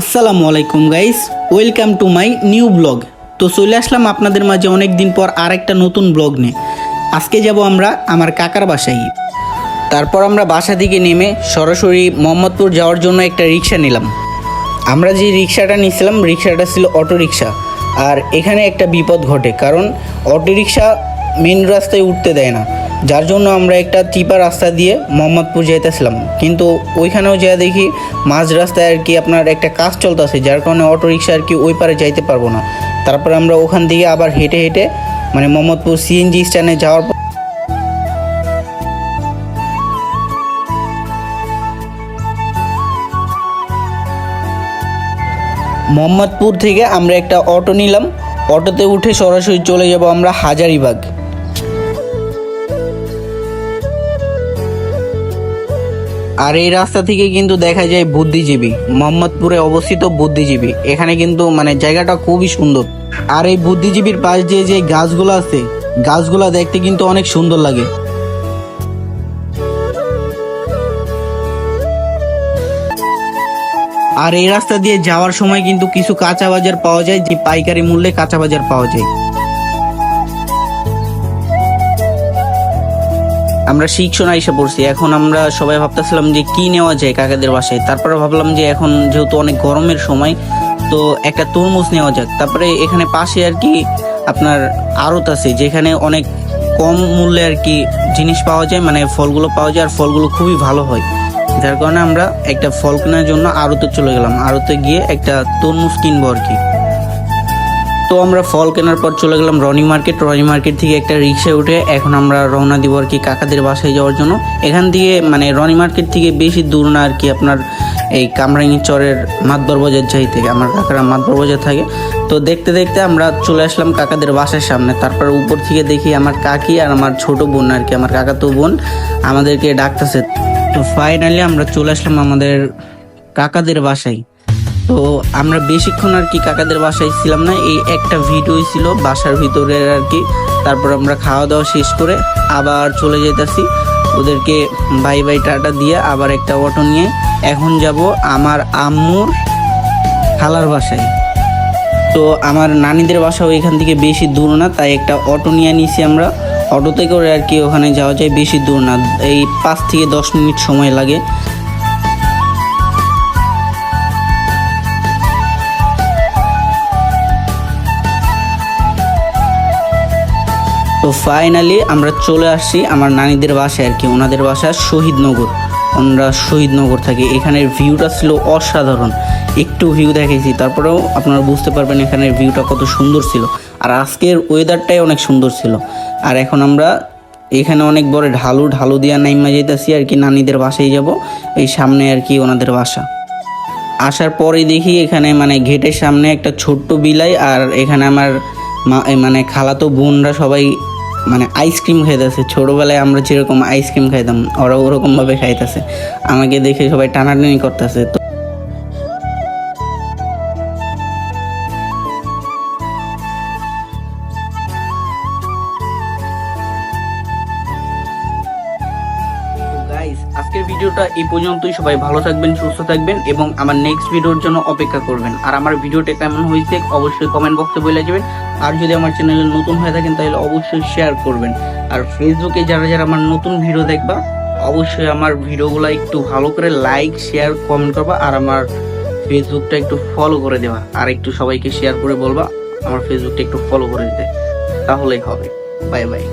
আসসালামু আলাইকুম guys welcome to my new blog তো চলে আসলাম আপনাদের মাঝে অনেক দিন পর আর একটা নতুন ব্লগ নিয়ে। আজকে যাব আমরা আমার কাকার বাসায়। তারপর আমরা বাসা থেকে নেমে সরাসরি মোহাম্মদপুর যাওয়ার জন্য একটা রিক্সা নিলাম। আমরা যে রিক্সাটা নিয়েছিলাম রিক্সাটা ছিল অটো রিক্সা আর এখানে একটা বিপদ ঘটে, কারণ অটো রিক্সা মেন রাস্তায় উঠতে দেয় না। যার জন্য আমরা একটা চিপা রাস্তা দিয়ে মোহাম্মদপুর যাইতেছিলাম। কিন্তু ওইখানেও যা দেখি মাঝ রাস্তায় আর কি আপনার একটা কাজ চলতেছে, যার কারণে অটো রিক্সা আর কি ওই পারে যাইতে পারব না। তারপর আমরা ওখান থেকে আবার হেঁটে হেঁটে মানে মোহাম্মদপুর সিএনজি স্ট্যান্ডে যাওয়ার পর মোহাম্মদপুর থেকে আমরা একটা অটো নিলাম। অটোতে উঠে সরাসরি চলে যাব আমরা হাজারিবাগ। আর এই রাস্তা থেকে কিন্তু দেখা যায় বুদ্ধিজীবী। মোহাম্মদপুরে অবস্থিত বুদ্ধিজীবী। এখানে কিন্তু মানে জায়গাটা খুবই সুন্দর। আর এই বুদ্ধিজীবীর পাশ দিয়ে যে গাছগুলো আছে, গাছগুলো দেখতে কিন্তু অনেক সুন্দর লাগে। আর এই রাস্তা দিয়ে যাওয়ার সময় কিন্তু কিছু কাঁচা বাজার পাওয়া যায়, যে পাইকারি মূল্যে কাঁচা বাজার পাওয়া যায়। আমরা শিক্ষণ এসে পড়ছি। এখন আমরা সবাই ভাবতেছিলাম যে কি নেওয়া যায় কাকাদের বাসায়। তারপরে ভাবলাম যে এখন যেহেতু অনেক গরমের সময়, তো একটা তরমুজ নেওয়া যাক। তারপরে এখানে পাশে আর কি আপনার আড়ত আছে, যেখানে অনেক কম মূল্যে আর কি জিনিস পাওয়া যায় মানে ফলগুলো পাওয়া যায়, আর ফলগুলো খুবই ভালো হয়। যার কারণে আমরা একটা ফল কেনার জন্য আড়তে চলে গেলাম। আড়তে গিয়ে একটা তরমুজ কিনবো আর কি। তো আমরা ফল কেনার পর চলে গেলাম রনি মার্কেট। রনি মার্কেট থেকে একটা রিক্সায় উঠে এখন আমরা রওনা দিব আর কি কাকাদের বাসায় যাওয়ার জন্য। এখান থেকে মানে রনি মার্কেট থেকে বেশি দূর না আর কি আপনার এই কামরাঙ্গি চরের মাতবর বাজার যাই থেকে, আমার কাকারা মাতবর বাজার থাকে। তো দেখতে দেখতে আমরা চলে আসলাম কাকাদের বাসার সামনে। তারপর উপর থেকে দেখি আমার কাকি আর আমার ছোট বোন আর কি, আমার কাকাতো বোন আমাদেরকে ডাকতেছে। তো ফাইনালি আমরা চলে আসলাম আমাদের কাকাদের বাসায়। তো আমরা বেশিক্ষণ আর কি কাকাদের বাসায় ছিলাম না, এই একটা ভিডিওই ছিল বাসার ভিতরের আর কি। তারপর আমরা খাওয়া দাওয়া শেষ করে আবার চলে যেতেছি ওদেরকে বাই বাই টাটা দিয়ে আবার একটা অটো নিয়ে এখন যাব আমার আম্মুর খালার বাসায়। তো আমার নানিদের বাসা ওইখান থেকে বেশি দূর না, তাই একটা অটো নিয়ে নিয়েছি আমরা। অটোতে করে আর কি ওখানে যাওয়া যায় বেশি দূর না, এই পাঁচ থেকে দশ মিনিট সময় লাগে। তো ফাইনালি আমরা চলে আসছি আমার নানিদের বাসায় আর কি। ওনাদের বাসা শহীদনগর। ওনারা শহীদনগর থাকি। এখানের ভিউটা ছিল অসাধারণ। একটু ভিউ দেখেছি তারপরেও আপনারা বুঝতে পারবেন এখানের ভিউটা কত সুন্দর ছিল। আর আজকের ওয়েদারটাই অনেক সুন্দর ছিল। আর এখন আমরা এখানে অনেক বড় ঢালু ঢালু দিয়া নাইমা যেতেছি আর কি, নানিদের বাসায় যাব। এই সামনে আর কি ওনাদের বাসা। আসার পরে দেখি এখানে মানে গেটের সামনে একটা ছোট্ট বিলাই আর এখানে আমার মা মানে খালাতো বোনরা সবাই মানে আইসক্রিম খাইতেছে। ছোটোবেলায় আমরা যেরকম আইসক্রিম খাইতাম ওরা ওরকমভাবে খাইতেছে। আমাকে দেখে সবাই টানাটানি করতেছে। তো ভিডিওটা এই পর্যন্তই। সবাই ভালো থাকবেন, সুস্থ থাকবেন এবং আমার নেক্সট ভিডিওর জন্য অপেক্ষা করবেন। আর আমার ভিডিওটা কেমন হয়েছে অবশ্যই কমেন্ট বক্সে বলে যাবেন। আর যদি আমার চ্যানেলে নতুন হয়ে থাকেন তাহলে অবশ্যই শেয়ার করবেন। আর ফেসবুকে যারা যারা আমার নতুন ভিডিও দেখবা, অবশ্যই আমার ভিডিওগুলো একটু ভালো করে লাইক শেয়ার কমেন্ট করবা আর আমার ফেসবুকটা একটু ফলো করে দেওয়া আর একটু সবাইকে শেয়ার করে বলবা, আমার ফেসবুকটা একটু ফলো করে দিতে। তাহলেই হবে। Bye bye